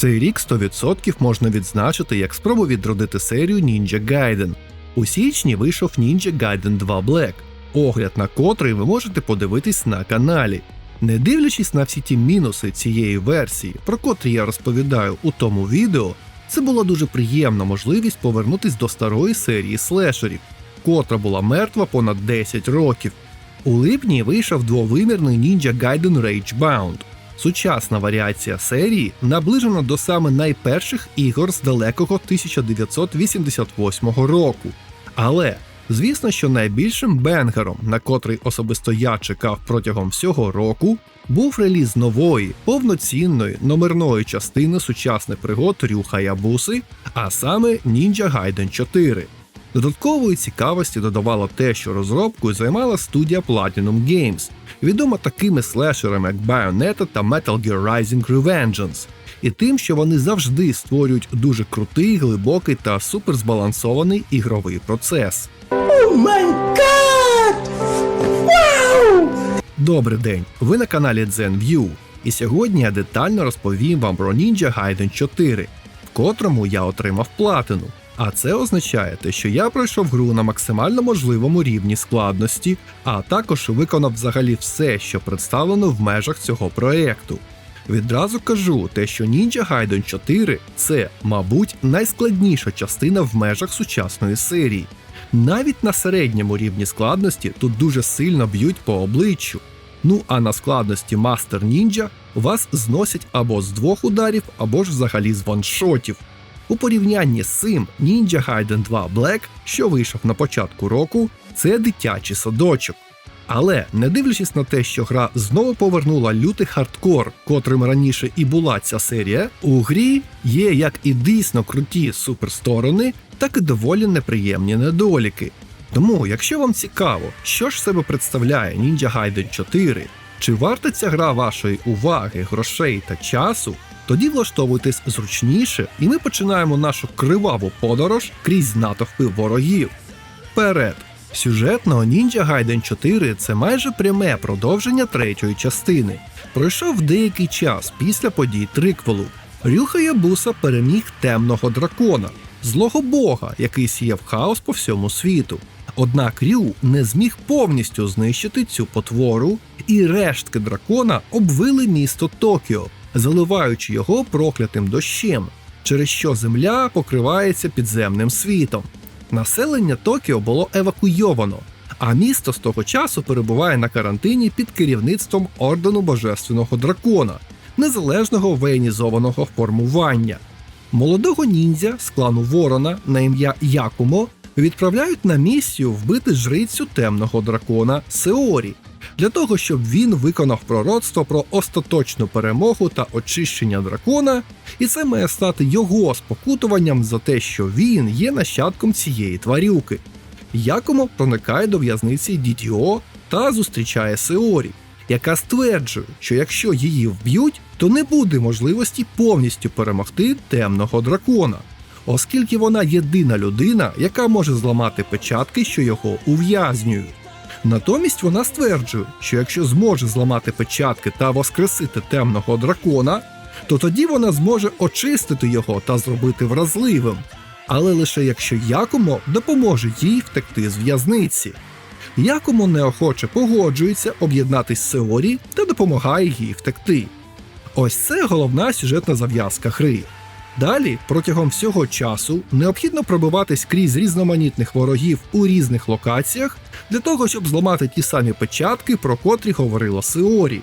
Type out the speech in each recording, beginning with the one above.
Цей рік 100% можна відзначити як спробу відродити серію Ninja Gaiden. У січні вийшов Ninja Gaiden 2 Black, огляд на котрий ви можете подивитись на каналі. Не дивлячись на всі ті мінуси цієї версії, про котрі я розповідаю у тому відео, це була дуже приємна можливість повернутись до старої серії слешерів, котра була мертва понад 10 років. У липні вийшов двовимірний Ninja Gaiden Ragebound. Сучасна варіація серії наближена до саме найперших ігор з далекого 1988 року. Але звісно, що найбільшим бенгером, на котрий особисто я чекав протягом всього року, був реліз нової, повноцінної номерної частини сучасних пригод Рюха Ябуси, а саме Ninja Gaiden 4. Додаткової цікавості додавало те, що розробкою займала студія Platinum Games, відома такими слешерами як Bayonetta та Metal Gear Rising Revengeance, і тим, що вони завжди створюють дуже крутий, глибокий та суперзбалансований ігровий процес. Добрий день! Ви на каналі ZenView, і сьогодні я детально розповім вам про Ninja Gaiden 4, в котрому я отримав платину. А це означає те, що я пройшов гру на максимально можливому рівні складності, а також виконав взагалі все, що представлено в межах цього проекту. Відразу кажу те, що Ninja Gaiden 4 це, мабуть, найскладніша частина в межах сучасної серії. Навіть на середньому рівні складності тут дуже сильно б'ють по обличчю. Ну а на складності Master Ninja вас зносять або з двох ударів, або ж взагалі з ваншотів. У порівнянні з цим Ninja Gaiden 2 Black, що вийшов на початку року, це дитячий садочок. Але не дивлячись на те, що гра знову повернула лютий хардкор, котрим раніше і була ця серія, у грі є як і дійсно круті суперсторони, так і доволі неприємні недоліки. Тому, якщо вам цікаво, що ж себе представляє Ninja Gaiden 4, чи варта ця гра вашої уваги, грошей та часу, тоді влаштовуйтесь зручніше, і ми починаємо нашу криваву подорож крізь натовпи ворогів. Вперед! Сюжетно Ninja Gaiden 4 це майже пряме продовження третьої частини. Пройшов деякий час після подій триквелу. Рюха Ябуса переміг темного дракона, злого бога, який сіяв хаос по всьому світу. Однак Рю не зміг повністю знищити цю потвору, і рештки дракона обвили місто Токіо, заливаючи його проклятим дощем, через що земля покривається підземним світом. Населення Токіо було евакуйовано, а місто з того часу перебуває на карантині під керівництвом ордену Божественного дракона, незалежного воєнізованого формування. Молодого ніндзя з клану Ворона на ім'я Якумо відправляють на місію вбити жрицю темного дракона Сеорі, для того, щоб він виконав пророцтво про остаточну перемогу та очищення дракона, і це має стати його спокутуванням за те, що він є нащадком цієї тварюки. Якомо проникає до в'язниці Дідіо та зустрічає Сеорі, яка стверджує, що якщо її вб'ють, то не буде можливості повністю перемогти темного дракона, оскільки вона єдина людина, яка може зламати печатки, що його ув'язнюють. Натомість вона стверджує, що якщо зможе зламати печатки та воскресити темного дракона, то тоді вона зможе очистити його та зробити вразливим, але лише якщо Якомо допоможе їй втекти з в'язниці. Якомо неохоче погоджується об'єднатись з Сеорі та допомагає їй втекти. Ось це головна сюжетна зав'язка гри. Далі, протягом всього часу, необхідно пробиватись крізь різноманітних ворогів у різних локаціях для того, щоб зламати ті самі печатки, про котрі говорила Сеорі.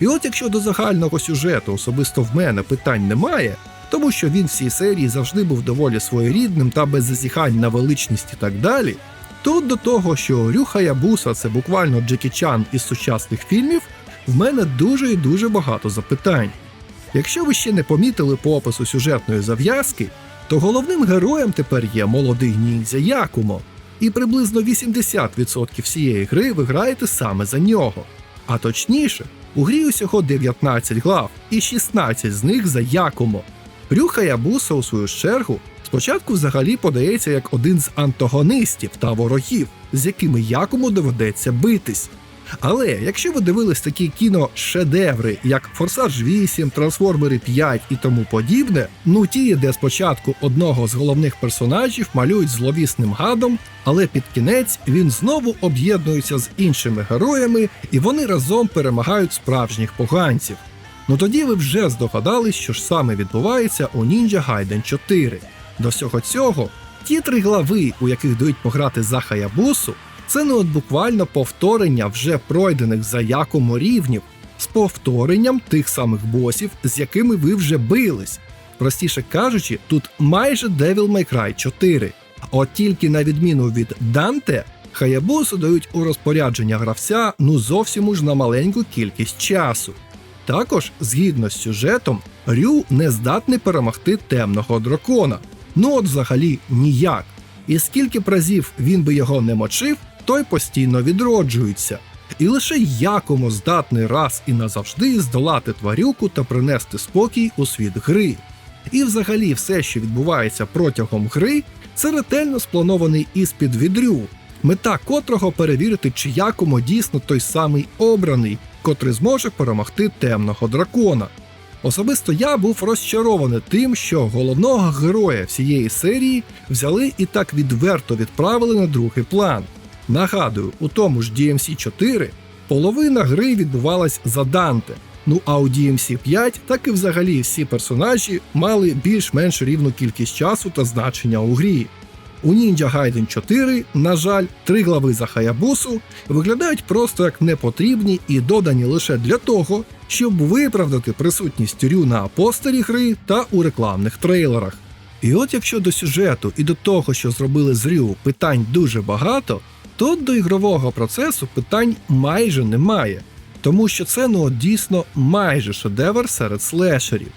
І от якщо до загального сюжету особисто в мене питань немає, тому що він в цій серії завжди був доволі своєрідним та без зазіхань на величність і так далі, то до того, що Рюха Ябуса це буквально Джекі Чан із сучасних фільмів, в мене дуже і дуже багато запитань. Якщо ви ще не помітили по опису сюжетної зав'язки, то головним героєм тепер є молодий ніндзя Якумо, і приблизно 80% всієї гри ви граєте саме за нього. А точніше, у грі усього 19 глав, і 16 з них за Якумо. Рюха Ябуса, у свою чергу, спочатку взагалі подається як один з антагонистів та ворогів, з якими Якому доведеться битись. Але якщо ви дивились такі кіношедеври, як Форсаж 8, Трансформери 5 і тому подібне, ну ті, де спочатку одного з головних персонажів малюють зловісним гадом, але під кінець він знову об'єднується з іншими героями, і вони разом перемагають справжніх поганців. Ну тоді ви вже здогадались, що ж саме відбувається у Ninja Gaiden 4. До всього цього, ті три глави, у яких дають пограти за Хаябусу, це не от буквально повторення вже пройдених за якому рівнів, з повторенням тих самих босів, з якими ви вже бились. Простіше кажучи, тут майже Devil May Cry 4. От тільки на відміну від Данте, Хаябусу дають у розпорядження гравця ну зовсім уж на маленьку кількість часу. Також, згідно з сюжетом, Рю не здатний перемогти темного дракона. Ну от взагалі ніяк. І скільки разів він би його не мочив, той постійно відроджується. І лише якому здатний раз і назавжди здолати тварюку та принести спокій у світ гри. І взагалі все, що відбувається протягом гри, це ретельно спланований іспід від Рю, мета котрого перевірити, чи якому дійсно той самий обраний, котрий зможе перемогти темного дракона. Особисто я був розчарований тим, що головного героя всієї серії взяли і так відверто відправили на другий план. Нагадую, у тому ж DMC 4 половина гри відбувалась за Данте. Ну а у DMC 5 так і взагалі всі персонажі мали більш-менш рівну кількість часу та значення у грі. У Ninja Gaiden 4, на жаль, три глави за Хаябусу виглядають просто як непотрібні і додані лише для того, щоб виправдати присутність Рю на постері гри та у рекламних трейлерах. І от якщо до сюжету і до того, що зробили з Рю, питань дуже багато, то до ігрового процесу питань майже немає, тому що це ну дійсно майже шедевр серед слешерів.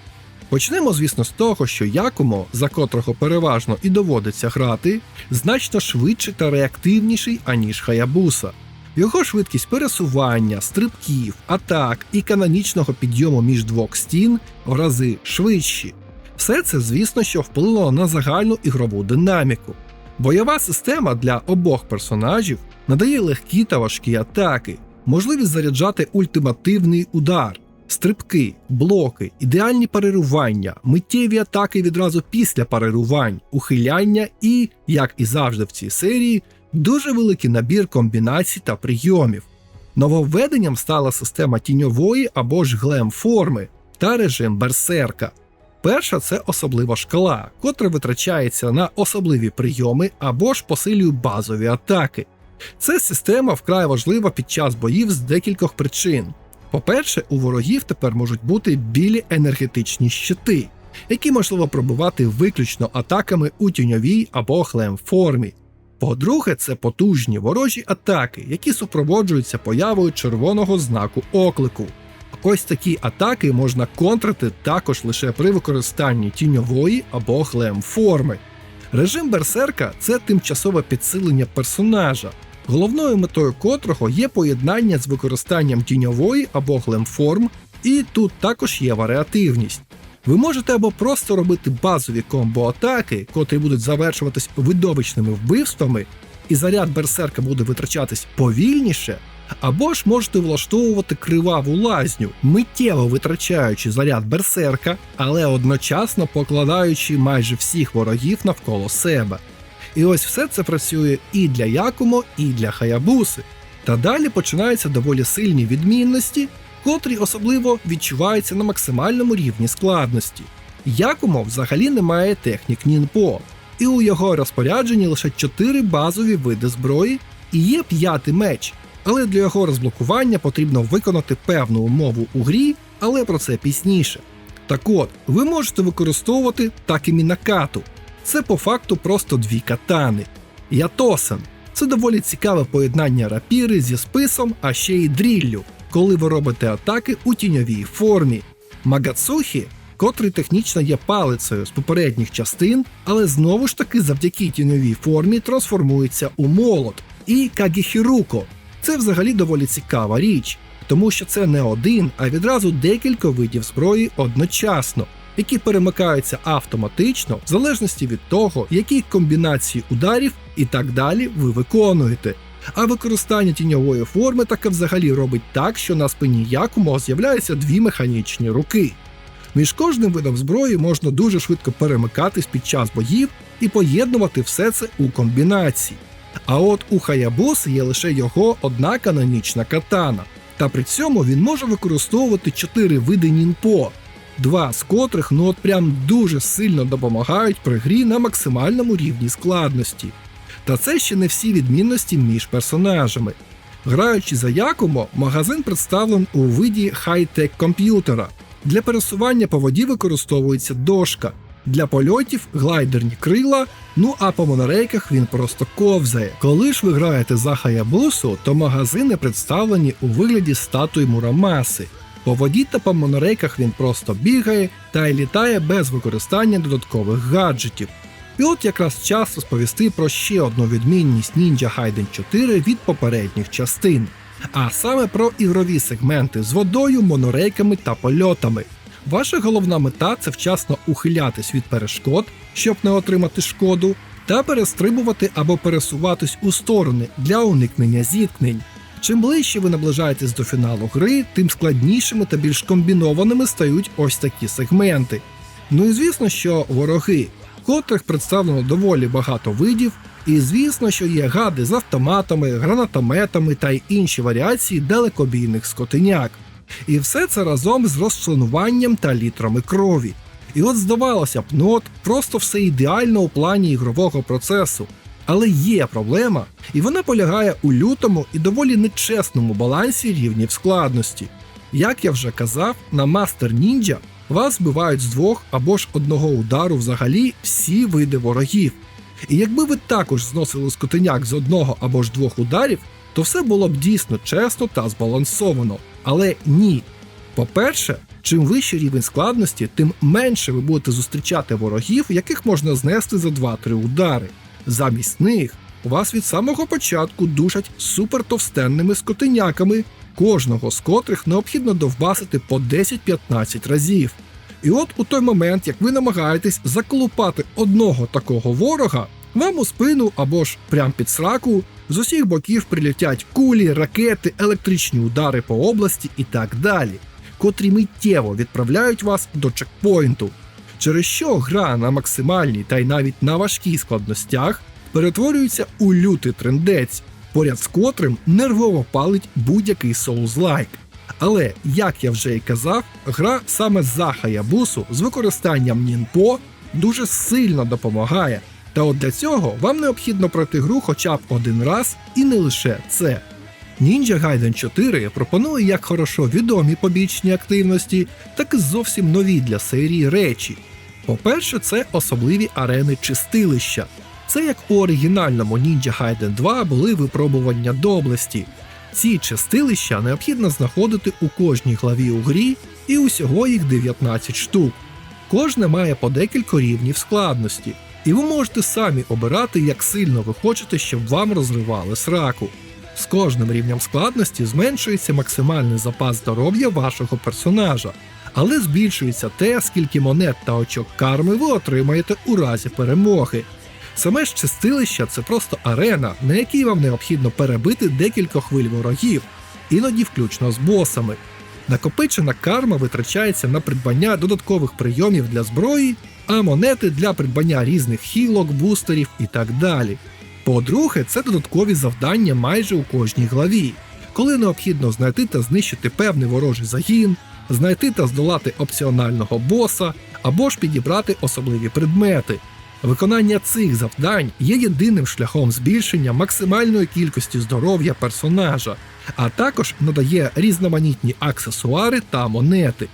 Почнемо, звісно, з того, що Якумо, за котрого переважно і доводиться грати, значно швидший та реактивніший, аніж Хаябуса. Його швидкість пересування, стрибків, атак і канонічного підйому між двох стін в рази швидші. Все це, звісно, що вплинуло на загальну ігрову динаміку. Бойова система для обох персонажів надає легкі та важкі атаки, можливість заряджати ультимативний удар, стрибки, блоки, ідеальні парирування, миттєві атаки відразу після парирувань, ухиляння і, як і завжди в цій серії, дуже великий набір комбінацій та прийомів. Нововведенням стала система тіньової або ж глем форми та режим берсерка. Перша це особлива шкала, котра витрачається на особливі прийоми або ж посилює базові атаки. Ця система вкрай важлива під час боїв з декількох причин. По-перше, у ворогів тепер можуть бути білі енергетичні щити, які можливо пробивати виключно атаками у тіньовій або хлем формі. По-друге, це потужні ворожі атаки, які супроводжуються появою червоного знаку оклику. Ось такі атаки можна контрити також лише при використанні тіньової або глем форми. Режим берсерка це тимчасове підсилення персонажа, головною метою котрого є поєднання з використанням тіньової або глемформ, і тут також є варіативність. Ви можете або просто робити базові комбо-атаки, котрі будуть завершуватись видовищними вбивствами, і заряд берсерка буде витрачатись повільніше, або ж можете влаштовувати криваву лазню, миттєво витрачаючи заряд берсерка, але одночасно покладаючи майже всіх ворогів навколо себе. І ось все це працює і для Якумо, і для Хаябуси. Та далі починаються доволі сильні відмінності, котрі особливо відчуваються на максимальному рівні складності. Якумо взагалі не має технік Нінпо, і у його розпорядженні лише 4 базові види зброї і є п'ятий меч. Але для його розблокування потрібно виконати певну умову у грі, але про це пізніше. Так от, ви можете використовувати такімі накату, це по факту просто дві катани. Ятосен це доволі цікаве поєднання рапіри зі списом, а ще й дріллю, коли ви робите атаки у тіньовій формі. Магацухі, котрий технічно є палицею з попередніх частин, але знову ж таки завдяки тіньовій формі трансформується у молот. І Кагіхіруко це взагалі доволі цікава річ, тому що це не один, а відразу декілька видів зброї одночасно які перемикаються автоматично в залежності від того, які комбінації ударів і так далі ви виконуєте. А використання тіньової форми таке взагалі робить так, що на спині Якумо з'являються дві механічні руки. Між кожним видом зброї можна дуже швидко перемикатись під час боїв і поєднувати все це у комбінації. А от у Хаябуси є лише його одна канонічна катана, та при цьому він може використовувати чотири види нінпо, два з котрих ну от прям дуже сильно допомагають при грі на максимальному рівні складності. Та це ще не всі відмінності між персонажами. Граючи за Якумо, магазин представлений у виді хай-тек комп'ютера. Для пересування по воді використовується дошка, для польотів глайдерні крила, ну а по монорейках він просто ковзає. Коли ж ви граєте за Хаябусу, то магазини представлені у вигляді статуї Мурамаси. По воді та по монорейках він просто бігає та й літає без використання додаткових гаджетів. І от якраз час розповісти про ще одну відмінність Ninja Gaiden 4 від попередніх частин, а саме про ігрові сегменти з водою, монорейками та польотами. Ваша головна мета це вчасно ухилятись від перешкод, щоб не отримати шкоду, та перестрибувати або пересуватись у сторони для уникнення зіткнень. Чим ближче ви наближаєтесь до фіналу гри, тим складнішими та більш комбінованими стають ось такі сегменти. Ну і звісно, що вороги, котрих представлено доволі багато видів, і звісно, що є гади з автоматами, гранатометами та й інші варіації далекобійних скотиняк. І все це разом з розчленуванням та літрами крові. І от здавалося б, ну от просто все ідеально у плані ігрового процесу. Але є проблема, і вона полягає у лютому і доволі нечесному балансі рівнів складності. Як я вже казав, на Мастер Ніндзя вас вбивають з двох або ж одного удару взагалі всі види ворогів. І якби ви також зносили скотиняк з одного або ж двох ударів, то все було б дійсно чесно та збалансовано. Але ні. По-перше, чим вищий рівень складності, тим менше ви будете зустрічати ворогів, яких можна знести за 2-3 удари. Замість них вас від самого початку душать супертовстенними скотиняками, кожного з котрих необхідно довбасити по 10-15 разів. І от у той момент, як ви намагаєтесь заколупати одного такого ворога, вам у спину або ж прям під сраку з усіх боків прилетять кулі, ракети, електричні удари по області і так далі, котрі миттєво відправляють вас до чекпоінту, через що гра на максимальній та й навіть на важкій складностях перетворюється у лютий трендець, поряд з котрим нервово палить будь-який соузлайк. Але, як я вже й казав, гра саме за Хаябусу з використанням Нінпо дуже сильно допомагає. Та от для цього вам необхідно пройти гру хоча б один раз і не лише це. Ninja Gaiden 4 пропонує як хорошо відомі побічні активності, так і зовсім нові для серії речі. По-перше, це особливі арени чистилища. Це як у оригінальному Ninja Gaiden 2 були випробування доблесті. Ці чистилища необхідно знаходити у кожній главі у грі, і усього їх 19 штук. Кожне має по декілька рівнів складності, і ви можете самі обирати, як сильно ви хочете, щоб вам розривали сраку. З кожним рівнем складності зменшується максимальний запас здоров'я вашого персонажа, але збільшується те, скільки монет та очок карми ви отримаєте у разі перемоги. Саме ж чистилище це просто арена, на якій вам необхідно перебити декілька хвиль ворогів, іноді включно з босами. Накопичена карма витрачається на придбання додаткових прийомів для зброї, а монети для придбання різних хілок, бустерів і так далі. По-друге, це додаткові завдання майже у кожній главі, коли необхідно знайти та знищити певний ворожий загін, знайти та здолати опціонального боса або ж підібрати особливі предмети. Виконання цих завдань є єдиним шляхом збільшення максимальної кількості здоров'я персонажа, а також надає різноманітні аксесуари та монети.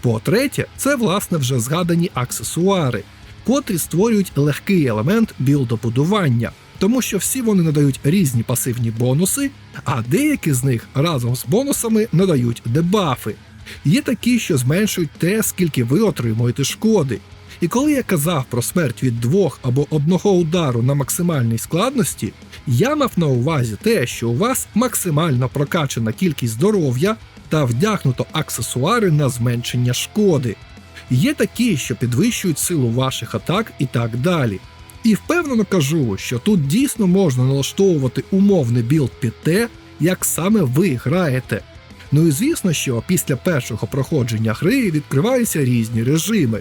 По-третє, це власне вже згадані аксесуари, котрі створюють легкий елемент білдобудування, тому що всі вони надають різні пасивні бонуси, а деякі з них разом з бонусами надають дебафи. Є такі, що зменшують те, скільки ви отримуєте шкоди. І коли я казав про смерть від двох або одного удару на максимальній складності, я мав на увазі те, що у вас максимально прокачана кількість здоров'я та вдягнуто аксесуари на зменшення шкоди. Є такі, що підвищують силу ваших атак і так далі. І впевнено кажу, що тут дійсно можна налаштовувати умовний білд під те, як саме ви граєте. Ну і звісно, що після першого проходження гри відкриваються різні режими.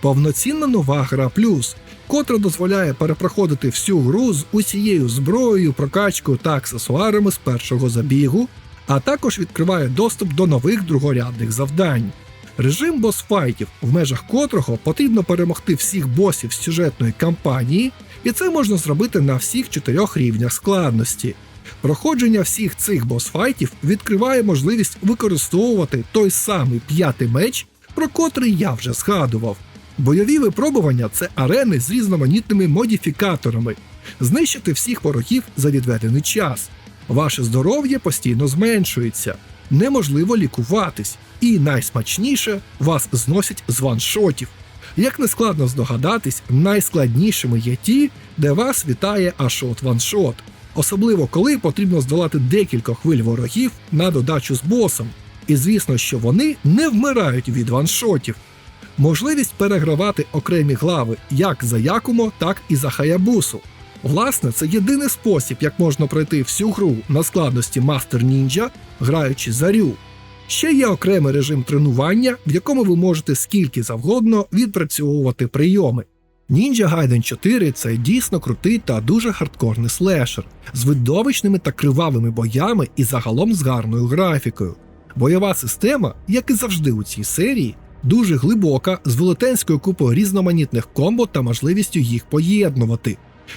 Повноцінна нова гра плюс, котра дозволяє перепроходити всю гру з усією зброєю, прокачкою та аксесуарами з першого забігу, а також відкриває доступ до нових другорядних завдань. Режим босфайтів, в межах котрого потрібно перемогти всіх босів сюжетної кампанії, і це можна зробити на всіх чотирьох рівнях складності. Проходження всіх цих босфайтів відкриває можливість використовувати той самий п'ятий меч, про котрий я вже згадував. Бойові випробування це арени з різноманітними модифікаторами, знищити всіх ворогів за відведений час. Ваше здоров'я постійно зменшується, неможливо лікуватись, і найсмачніше вас зносять з ваншотів. Як не складно здогадатись, найскладнішими є ті, де вас вітає ашот ваншот, особливо коли потрібно здолати декілька хвиль ворогів на додачу з босом. І звісно, що вони не вмирають від ваншотів. Можливість перегравати окремі глави як за Якумо, так і за Хаябусу. Власне, це єдиний спосіб, як можна пройти всю гру на складності Master Ninja, граючи за Рю. Ще є окремий режим тренування, в якому ви можете скільки завгодно відпрацьовувати прийоми. Ninja Gaiden 4 це дійсно крутий та дуже хардкорний слешер з видовищними та кривавими боями і загалом з гарною графікою. Бойова система, як і завжди у цій серії, дуже глибока, з велетенською купою різноманітних комбо та можливістю їх поєднувати.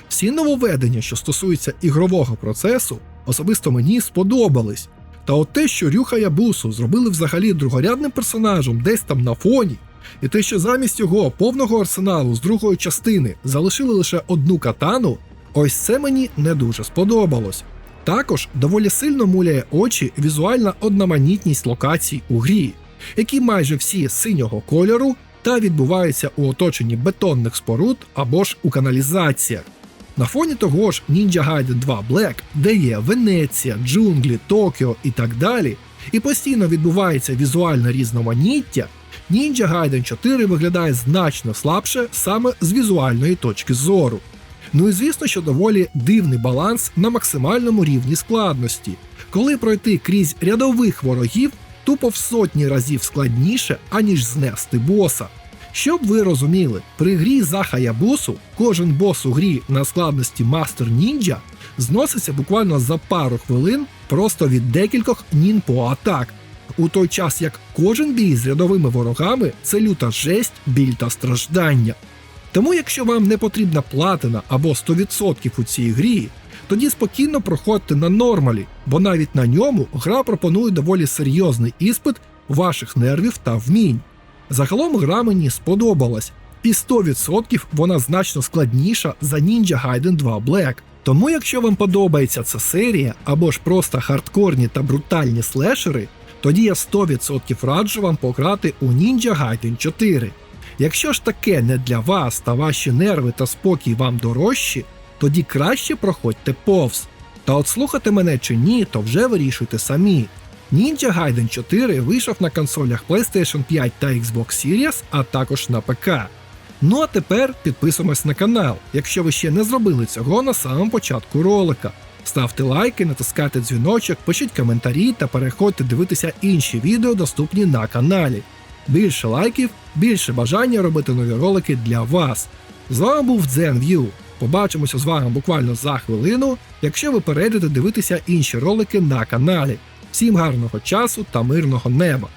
Всі нововведення, що стосуються ігрового процесу, особисто мені сподобались. Та от те, що Рюха Ябусу зробили взагалі другорядним персонажем десь там на фоні, і те, що замість його повного арсеналу з другої частини залишили лише одну катану, ось це мені не дуже сподобалось. Також доволі сильно муляє очі візуальна одноманітність локацій у грі, які майже всі синього кольору та відбуваються у оточенні бетонних споруд або ж у каналізаціях. На фоні того ж Ninja Gaiden 2 Black, де є Венеція, джунглі, Токіо і так далі, і постійно відбувається візуальне різноманіття, Ninja Gaiden 4 виглядає значно слабше саме з візуальної точки зору. Ну і звісно, що доволі дивний баланс на максимальному рівні складності, коли пройти крізь рядових ворогів тупо в сотні разів складніше, аніж знести боса. Щоб ви розуміли, при грі за Хаябусу кожен бос у грі на складності Master Ninja зноситься буквально за пару хвилин просто від декількох нінпо атак, у той час як кожен бій з рядовими ворогами це люта жесть, біль та страждання. Тому, якщо вам не потрібна платина або 100% у цій грі, тоді спокійно проходьте на нормалі, бо навіть на ньому гра пропонує доволі серйозний іспит ваших нервів та вмінь. Загалом гра мені сподобалась, і 100% вона значно складніша за Ninja Gaiden 2 Black. Тому, якщо вам подобається ця серія або ж просто хардкорні та брутальні слешери, тоді я 100% раджу вам пограти у Ninja Gaiden 4. Якщо ж таке не для вас та ваші нерви та спокій вам дорожчі, тоді краще проходьте повз. Та от слухати мене чи ні, то вже вирішуйте самі. Ninja Gaiden 4 вийшов на консолях PlayStation 5 та Xbox Series, а також на ПК. Ну а тепер підписуємось на канал, якщо ви ще не зробили цього на самому початку ролика. Ставте лайки, натискайте дзвіночок, пишіть коментарі та переходьте дивитися інші відео, доступні на каналі. Більше лайків, більше бажання робити нові ролики для вас. З вами був ZenView. Побачимося з вами буквально за хвилину, якщо ви перейдете дивитися інші ролики на каналі. Всім гарного часу та мирного неба!